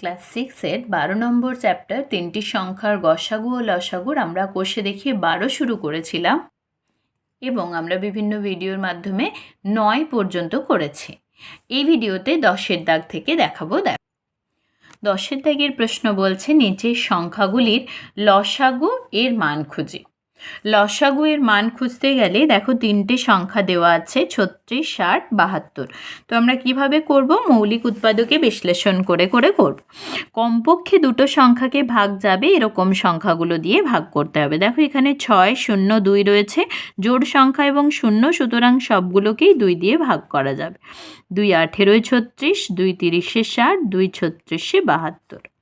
Class সিক্সের বারো নম্বর chapter তিনটি সংখ্যার গসাগু ও লসাগুর আমরা কোষে দেখিয়ে বারো শুরু করেছিলাম এবং আমরা বিভিন্ন ভিডিওর মাধ্যমে নয় পর্যন্ত করেছি। এই ভিডিওতে দশের দাগ থেকে দেখাবো দেখ। দশের দাগের প্রশ্ন বলছে, নিচের সংখ্যাগুলির লসাগু এর মান খুঁজি। লসাগু এর মান খুঁজতে গেলে দেখো তিনটে সংখ্যা দেওয়া আছে, ছত্রিশ, ষাট, বাহাত্তর। তো আমরা কীভাবে করব? মৌলিক উৎপাদকে বিশ্লেষণ করে করে করব। কমপক্ষে দুটো সংখ্যাকে ভাগ যাবে, এরকম সংখ্যাগুলো দিয়ে ভাগ করতে হবে। দেখো এখানে ছয়, শূন্য, দুই রয়েছে, জোড় সংখ্যা এবং শূন্য, সুতরাং সবগুলোকেই দুই দিয়ে ভাগ করা যাবে। দুই আঠেরোয় ছত্রিশ, দুই তিরিশে ষাট, দুই ছত্রিশে বাহাত্তর।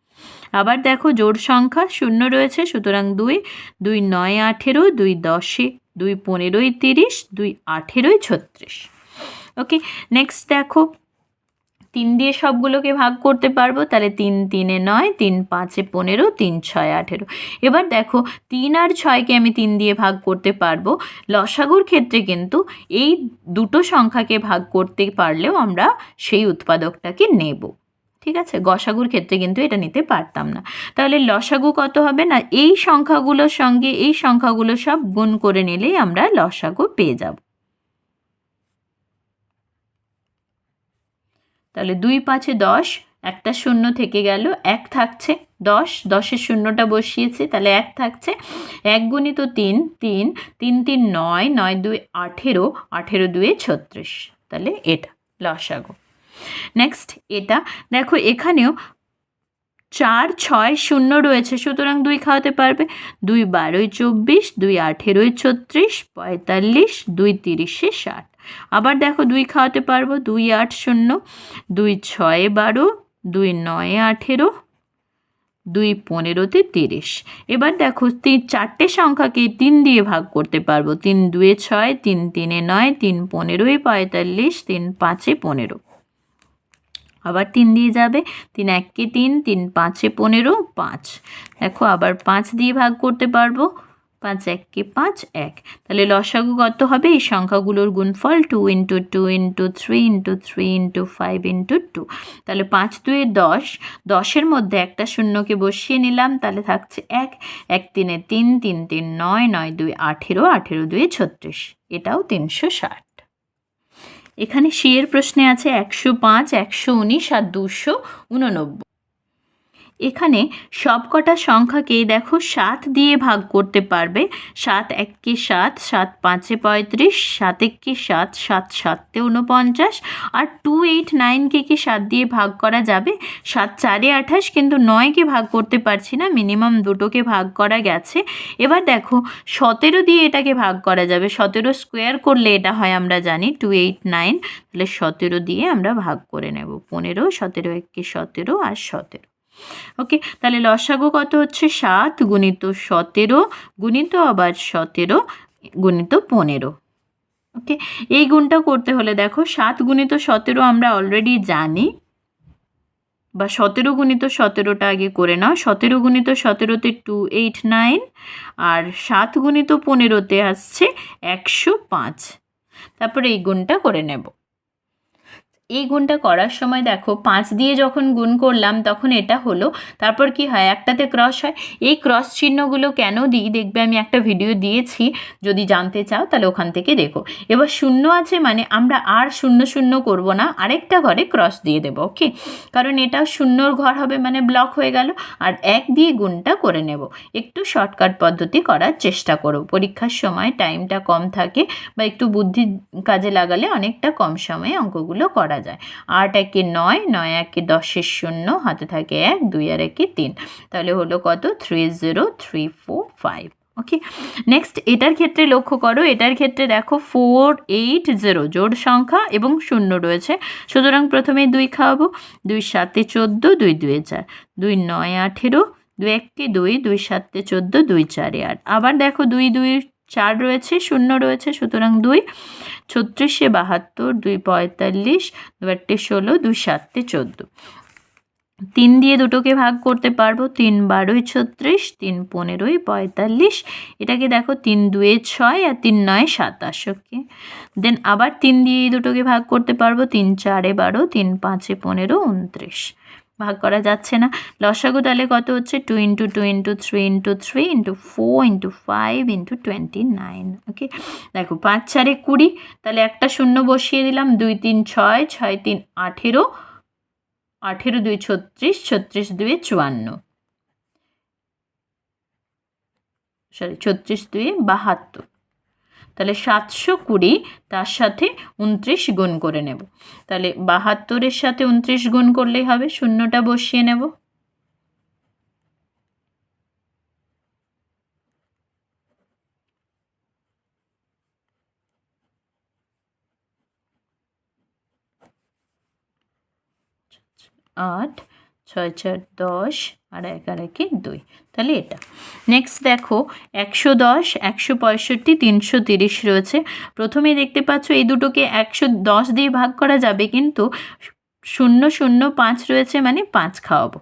আবার দেখো জোড় সংখ্যা শূন্য রয়েছে, সুতরাং দুই দুই নয় আঠেরো, দুই দশে, দুই পনেরোই তিরিশ, দুই আঠেরোই ছত্রিশ। ওকে নেক্সট দেখো, তিন দিয়ে সবগুলোকে ভাগ করতে পারব, তাহলে তিন, তিনে নয়, তিন পাঁচে পনেরো, তিন ছয় আঠেরো। এবার দেখো, তিন আর ছয়কে আমি তিন দিয়ে ভাগ করতে পারব। লসাগুর ক্ষেত্রে কিন্তু এই দুটো সংখ্যাকে ভাগ করতে পারলেও আমরা সেই উৎপাদকটাকে নেব। ঠিক আছে? গসাগুর ক্ষেত্রে কিন্তু এটা নিতে পারতাম না। তাহলে লসাগু কত হবে না? এই সংখ্যাগুলোর সঙ্গে এই সংখ্যাগুলো সব গুণ করে নিলেই আমরা লসাগু পেয়ে যাব। তাহলে দুই পাঁচে দশ, একটা শূন্য থেকে গেল, এক থাকছে, দশ, দশের শূন্যটা বসিয়েছি, তাহলে এক থাকছে। এক গুণিত তিন তিন তিন তিন, নয় নয়, দুই, আঠেরো আঠেরো, দুয়ে ছত্রিশ। তাহলে এটা, লসাগু। নেক্সট এটা। দেখো, এখানেও চার, ছয়, শূন্য রয়েছে। সুতরাং দুই খাওয়াতে পারবে। দুই বারোই চব্বিশ, দুই আঠেরোই ছত্রিশ, পঁয়তাল্লিশ, দুই তিরিশে ষাট। আবার দেখো, দুই খাওয়াতে পারব। দুই আট শূন্য, দুই ছয় বারো, দুই নয় আঠেরো, দুই পনেরোতে তিরিশ। এবার দেখো, তিন, চারটে সংখ্যাকে তিন দিয়ে ভাগ করতে পারব? তিন, দুয়ে ছয়, তিন, তিনে নয়, তিন পনেরোই পঁয়তাল্লিশ, তিন, পাঁচে পনেরো। আবার তিন দিয়ে যাবে। তিন এককে তিন তিন পাঁচে পনেরো, পাঁচ। দেখো আবার পাঁচ দিয়ে ভাগ করতে পারব। পাঁচ এককে পাঁচ, এক। তাহলে লসাগু কত হবে? এই সংখ্যাগুলোর গুণফল two into two into three into three into five into two তাহলে পাঁচ দুয়ে দশ। দশের মধ্যে একটা শূন্যকে বসিয়ে নিলাম, তাহলে থাকছে এক। এক তিনে তিন তিন তিন নয় নয় দুই আঠেরো আঠেরো দুয়ে ছত্রিশ। এটাও তিনশো ষাট। এখানে সি এর প্রশ্নে আছে একশো পাঁচ একশো উনিশ আর দুশো উননব্বই। এখানে সবকটা সংখ্যাকে দেখো সাত দিয়ে ভাগ করতে পারবে। সাত এককে সাত সাত পাঁচে পঁয়ত্রিশ, সাত এককে সাত সাত সাতে উনপঞ্চাশ আর টু এইট নাইনকে কি সাত দিয়ে ভাগ করা যাবে? সাত চারে আঠাশ, কিন্তু নয়কে ভাগ করতে পারছি না মিনিমাম দুটোকে ভাগ করা গেছে। এবার দেখো, সতেরো দিয়ে এটাকে ভাগ করা যাবে। সতেরো স্কোয়ার করলে এটা হয়, আমরা জানি টু এইট নাইন তাহলে সতেরো দিয়ে আমরা ভাগ করে নেব। পনেরো, সতেরো এককে সতেরো, আর সতেরো। ওকে তাহলে লসাগু কত হচ্ছে? সাত গুণিত সতেরো, গুণিত আবার সতেরো, গুণিত পনেরো। ওকে এই গুণটা করতে হলে দেখো, সাত গুণিত সতেরো আমরা অলরেডি জানি। বা সতেরো গুণিত সতেরোটা আগে করে নাও। সতেরো গুণিত সতেরোতে টু এইট নাইন আর সাত গুণিত পনেরোতে আসছে একশো পাঁচ। তারপরে এই গুণটা করে নেব। এই গুণটা করার সময় দেখো পাঁচ দিয়ে যখন গুণ করলাম, তখন এটা হলো। তারপর কি হয়? একটাতে ক্রস হয়। এই ক্রস চিহ্নগুলো কেন দিই? দেখবে আমি একটা ভিডিও দিয়েছি। যদি জানতে চাও, তাহলে ওখান থেকে দেখো। এবার শূন্য আছে মানে আমরা আর শূন্য শূন্য করব না। আরেকটা ঘরে ক্রস দিয়ে দেবো ওকে কারণ এটা শূন্যর ঘর হবে মানে ব্লক হয়ে গেল। আর এক দিয়ে গুণটা করে নেব। একটু শর্টকাট পদ্ধতি করার চেষ্টা করো। পরীক্ষার সময় টাইমটা কম থাকে বা একটু বুদ্ধি কাজে লাগালে অনেকটা কম সময়ে অঙ্কগুলো করা করা যায়। আট একে নয় নয় একে দশের শূন্য, হাতে থাকে এক, দুই আর একে তিন। তাহলে হলো কত? Three zero three four five okay next এটার ক্ষেত্রে লক্ষ্য করো, এটার ক্ষেত্রে দেখো ফোর এইট জিরো জোড় সংখ্যা এবং শূন্য রয়েছে। সুতরাং প্রথমে দুই খাওয়াবো। দুই সাতে চোদ্দ, দুই দুয়ে চার। দুই নয় আঠেরো, দুই এককে দুই দুই সাতে চোদ্দ, দুই চারে আট। আবার দেখো দুই দুই চার রয়েছে, শূন্য রয়েছে, সুতরাং দুই, ছত্রিশে বাহাত্তর, দুই পঁয়তাল্লিশ দু একটি ষোলো, দুই সাতটে চোদ্দ। তিন দিয়ে দুটোকে ভাগ করতে পারব, তিন বারোই ছত্রিশ, তিন পনেরোই পঁয়তাল্লিশ। এটাকে দেখো তিন দুয়ে ছয় আর তিন নয় সাতাশ, ওকে? দেন আবার তিন দিয়ে দুটোকে ভাগ করতে পারব, তিন চারে বারো, তিন পাঁচে পনেরো, উনত্রিশ। ভাগ করা যাচ্ছে না। লসাগু তাহলে কত হচ্ছে? Two into two into three into three into four into five into twenty nine okay দেখো, পাঁচ চারে কুড়ি তাহলে একটা শূন্য বসিয়ে দিলাম, দুই তিন ছয় ছয় তিন আঠেরো আঠেরো দুই ছত্রিশ ছত্রিশ দুই চুয়ান্ন। সরি ছত্রিশ দুই বাহাত্তর। তাহলে সাতশো কুড়ি তার সাথে উনত্রিশ গুণ করে নেব। তাহলে বাহাত্তরের সাথে উনত্রিশ গুণ করলেই হবে, শূন্যটা বসিয়ে নেব। আট ছয় চার দশ আর এক আর একে দুই। তাহলে এটা। নেক্সট দেখো, একশো দশ, একশো পঁয়ষট্টি, তিনশো তিরিশ রয়েছে। প্রথমে দেখতে পাচ্ছ এই দুটোকে একশো দশ দিয়ে ভাগ করা যাবে, কিন্তু শূন্য শূন্য পাঁচ রয়েছে মানে পাঁচ খাওয়াবো।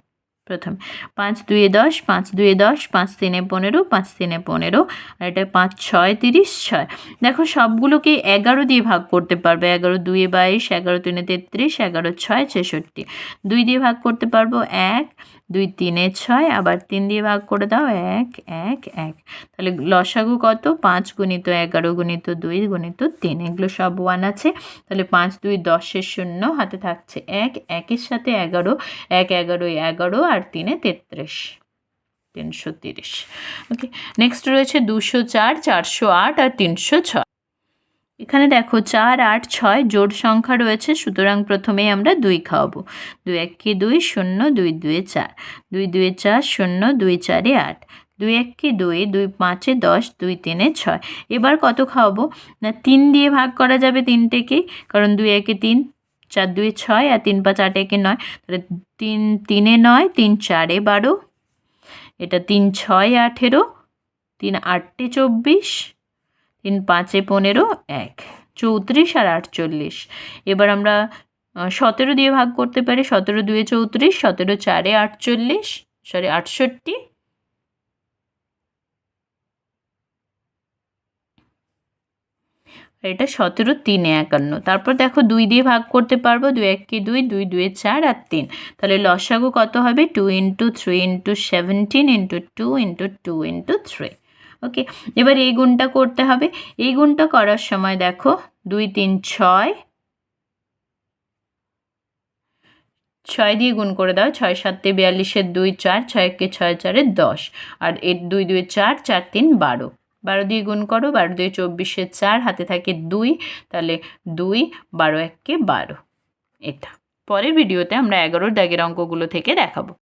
প্রথম। পাঁচ দুয়ে দশ, পাঁচ দুয়ে দশ, পাঁচ তিনে পনেরো, পাঁচ তিনে পনেরো, আর এটা পাঁচ ছয় তিরিশ ছয়। দেখো সবগুলোকে এগারো দিয়ে ভাগ করতে পারবে। এগারো দুয়ে বাইশ, এগারো তিনে তেত্রিশ, এগারো ছয় ছেষট্টি। দুই দিয়ে ভাগ করতে পারব এক, দুই তিনে ছয়, আবার তিন দিয়ে ভাগ করে দাও এক এক এক। তাহলে লসাগু কত? পাঁচ গুণিত এগারো গুণিত দুই গুণিত তিন, এগুলো সব ওয়ান আছে। তাহলে পাঁচ দুই দশের শূন্য হাতে থাকছে এক, একের সাথে এগারো, এক এগারোই এগারো, আর তিনে তেত্রিশ, তিনশো তিরিশ। ওকে নেক্সট রয়েছে দুশো চার, চারশো আট আর তিনশো ছয়। এখানে দেখো চার, আট, ছয় জোড় সংখ্যা রয়েছে, সুতরাং প্রথমেই আমরা দুই খাওয়াবো। দুই এককে দুই, শূন্য, দুই, দুয়ে চার। দুই, দুয়ে চার, শূন্য, দুই, চারে আট। দুই এককে দুই দুই, পাঁচে দশ, দুই, তিনে ছয়। এবার কত খাওয়াবো? না, তিন দিয়ে ভাগ করা যাবে তিনটেকেই, কারণ দুই একে তিন চার, দুই, ছয় আর তিন পাঁচ, আট, একে নয়। তাহলে তিন, তিনে নয়, তিন, চারে বারো। এটা তিন, ছয়, আঠেরো। তিন আটটে চব্বিশ। তিন, পাঁচে পনেরো, এক। চৌত্রিশ আর আটচল্লিশ। এবার আমরা সতেরো দিয়ে ভাগ করতে পারি। সতেরো, দুয়ে চৌত্রিশ, সতেরো, চারে আটচল্লিশ, সরি, আটষট্টি। এটা সতেরো, তিনে, একান্ন। তারপর দেখো দুই দিয়ে ভাগ করতে পারব, দুই এককে দুই দুই, দুয়ে চার আর তিন। তাহলে লসাগু কত হবে? Two into three into seventeen into two into two into three. Okay, এবার এই গুণটা করতে হবে। এই গুণটা করার সময় দেখো, দুই, তিন, ছয়। ছয় দিয়ে গুণ করে দাও, ছয় সাতে বিয়াল্লিশের দুই, চার, ছয় একে ছয় চারের দশ। আর এর দুই দুই চার চার, তিন, বারো। বারো দিয়ে গুণ করো, বারো দিয়ে চব্বিশে চার, হাতে থাকে দুই, তাহলে দুই, বারো এককে বারো। এটা। পরের ভিডিওতে আমরা এগারোর দাগের অঙ্কগুলো থেকে দেখাবো।